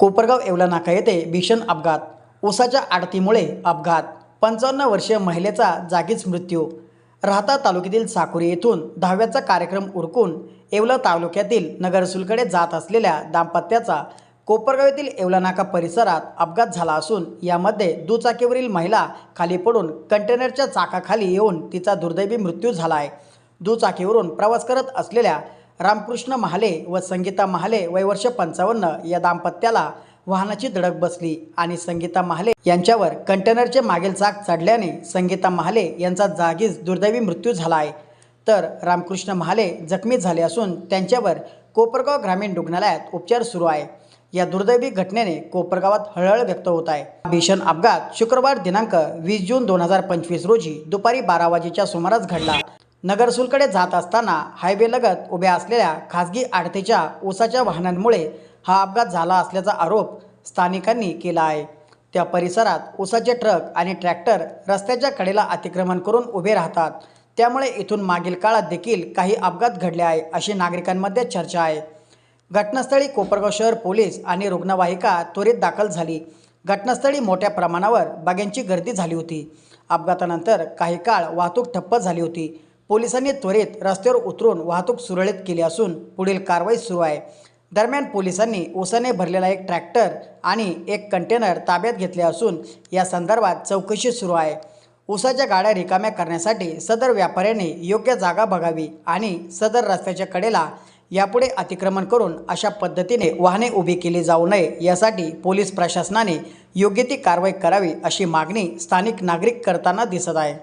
कोपरगाव येवला नाका येथे भीषण अपघात. उसाच्या आडतीमुळे अपघात. पंचावन्न वर्षीय महिलेचा जागीच मृत्यू. राहता तालुक्यातील साकुरी येथून दहाव्याचा कार्यक्रम उरकून येवला तालुक्यातील नगरसूलकडे जात असलेल्या दाम्पत्याचा कोपरगाव येथील येवला नाका परिसरात अपघात झाला असून यामध्ये दुचाकीवरील महिला खाली पडून कंटेनरच्या चाकाखाली येऊन तिचा दुर्दैवी मृत्यू झाला आहे. दुचाकीवरून प्रवास करत असलेल्या रामकृष्ण महाले व संगीता महाले वयवर्ष पंचावन्न या दाम्पत्याला वाहनाची धडक बसली आणि संगीता महाले यांच्यावर कंटेनरचे मागील चाक चढल्याने संगीता महाले यांचा जागीच दुर्दैवी मृत्यू झाला आहे. तर रामकृष्ण महाले जखमी झाले असून त्यांच्यावर कोपरगाव ग्रामीण रुग्णालयात उपचार सुरू आहे. या दुर्दैवी घटनेने कोपरगावात हळहळ व्यक्त होत आहे. भीषण अपघात शुक्रवार दिनांक वीस जून दोन हजार पंचवीस रोजी दुपारी बारा वाजेच्या सुमारास घडला. नगरसूलकडे जात असताना हायवेलगत उभ्या असलेल्या खासगी आडतीच्या ऊसाच्या वाहनांमुळे हा अपघात झाला असल्याचा आरोप स्थानिकांनी केला आहे. त्या परिसरात ऊसाचे ट्रक आणि ट्रॅक्टर रस्त्याच्या कडेला अतिक्रमण करून उभे राहतात. त्यामुळे इथून मागील काळात देखील काही अपघात घडले आहे अशी नागरिकांमध्ये चर्चा आहे. घटनास्थळी कोपरगाव शहर पोलीस आणि रुग्णवाहिका त्वरित दाखल झाली. घटनास्थळी मोठ्या प्रमाणावर बागेंची गर्दी झाली होती. अपघातानंतर काही काळ वाहतूक ठप्प झाली होती. पोलिसांनी त्वरित रस्त्यावर उतरून वाहतूक सुरळीत केली असून पुढील कारवाई सुरू आहे. दरम्यान पोलिसांनी ओसाने भरलेला एक ट्रॅक्टर आणि एक कंटेनर ताब्यात घेतले असून या संदर्भात चौकशी सुरू आहे. ऊसाच्या गाड्या रिकाम्या करण्यासाठी सदर व्यापाऱ्याने योग्य जागा बघावी आणि सदर रस्त्याच्या कडेला यापुढे अतिक्रमण करून अशा पद्धतीने वाहने उभी केली जाऊ नये यासाठी पोलीस प्रशासनाने योग्य ती कारवाई करावी अशी मागणी स्थानिक नागरिक करताना दिसत आहे.